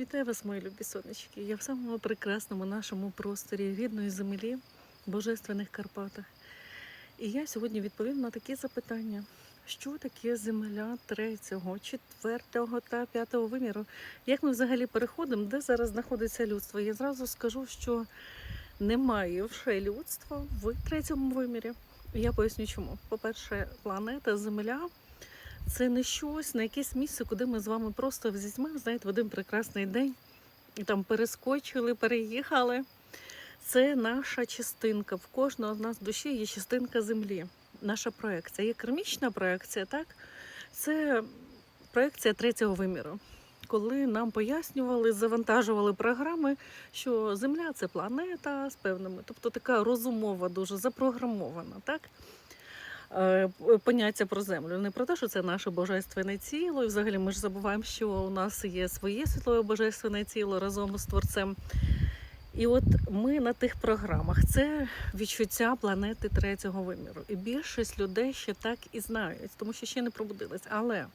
Вітаю вас, мої любі сонечки. Я в самому прекрасному нашому просторі рідної землі, божественних Карпатах. І я сьогодні відповім на такі запитання: що таке земля третього, четвертого та п'ятого виміру? Як ми взагалі переходимо, де зараз знаходиться людство? Я зразу скажу, що немає вже людства в третьому вимірі. Я поясню чому. По-перше, планета Земля це не щось на якесь місце, куди ми з вами просто візьмемо, знаєте, в один прекрасний день і там перескочили, переїхали. Це наша частинка. В кожного з нас в душі є частинка землі. Наша проекція. Є кармічна проекція, так? Це проекція третього виміру. Коли нам пояснювали, завантажували програми, що Земля це планета з певними, тобто така розумова, дуже запрограмована, так? Е, поняття про землю. Не про те, що це наше божественне тіло. І взагалі ми ж забуваємо, що у нас є своє світлове божественне тіло разом з творцем. І от ми на тих програмах це відчуття планети третього виміру. І більшість людей ще так і знають, тому що ще не пробудились. Але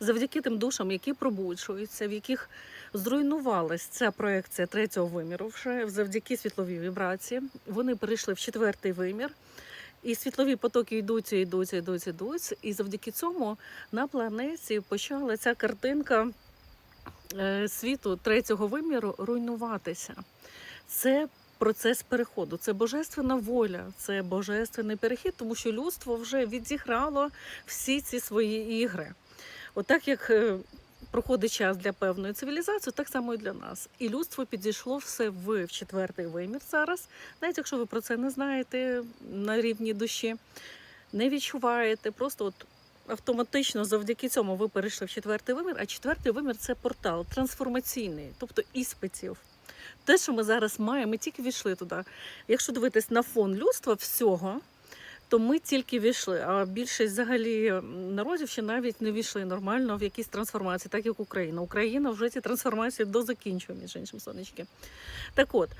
завдяки тим душам, які пробуджуються, в яких зруйнувалась ця проекція третього виміру, вже завдяки світловій вібрації, вони перейшли в четвертий вимір. І світлові потоки йдуть, йдуть, йдуть, йдуть. І завдяки цьому на планеті почала ця картинка е, світу третього виміру руйнуватися. Це процес переходу, це божественна воля, це божественний перехід, тому що людство вже відіграло всі ці свої ігри. Отак як е, проходить час для певної цивілізації, так само і для нас. І людство підійшло все в четвертий вимір зараз. Навіть якщо ви про це не знаєте на рівні душі, не відчуваєте, просто от автоматично завдяки цьому ви перейшли в четвертий вимір, а четвертий вимір це портал трансформаційний, тобто іспитів. Те, що ми зараз маємо, ми тільки війшли туди. Якщо дивитись на фон людства всього, то ми тільки війшли. А більшість взагалі народів ще навіть не війшли нормально в якісь трансформації, так як Україна. Україна вже ці трансформації дозакінчує, між іншим сонечки. Так от.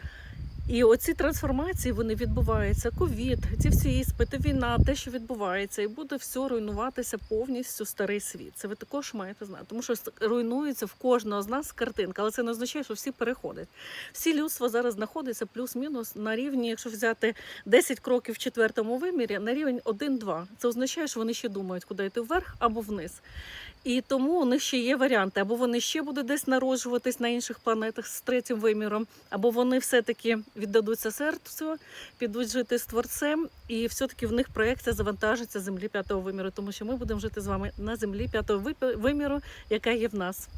І оці трансформації вони відбуваються. Ковід, ці всі іспити, війна, те, що відбувається, і буде все руйнуватися повністю старий світ. Це ви також маєте знати, тому що руйнується в кожного з нас картинка, але це не означає, що всі переходять. Всі людство зараз знаходиться плюс-мінус на рівні, якщо взяти 10 кроків в четвертому вимірі, на рівень 1-2. Це означає, що вони ще думають, куди йти вверх або вниз. І тому у них ще є варіанти, або вони ще будуть десь народжуватись на інших планетах з третім виміром, або вони все-таки віддадуться серцю, підуть жити з творцем, і все-таки в них проекція завантажиться землі п'ятого виміру, тому що ми будемо жити з вами на землі п'ятого виміру, яка є в нас.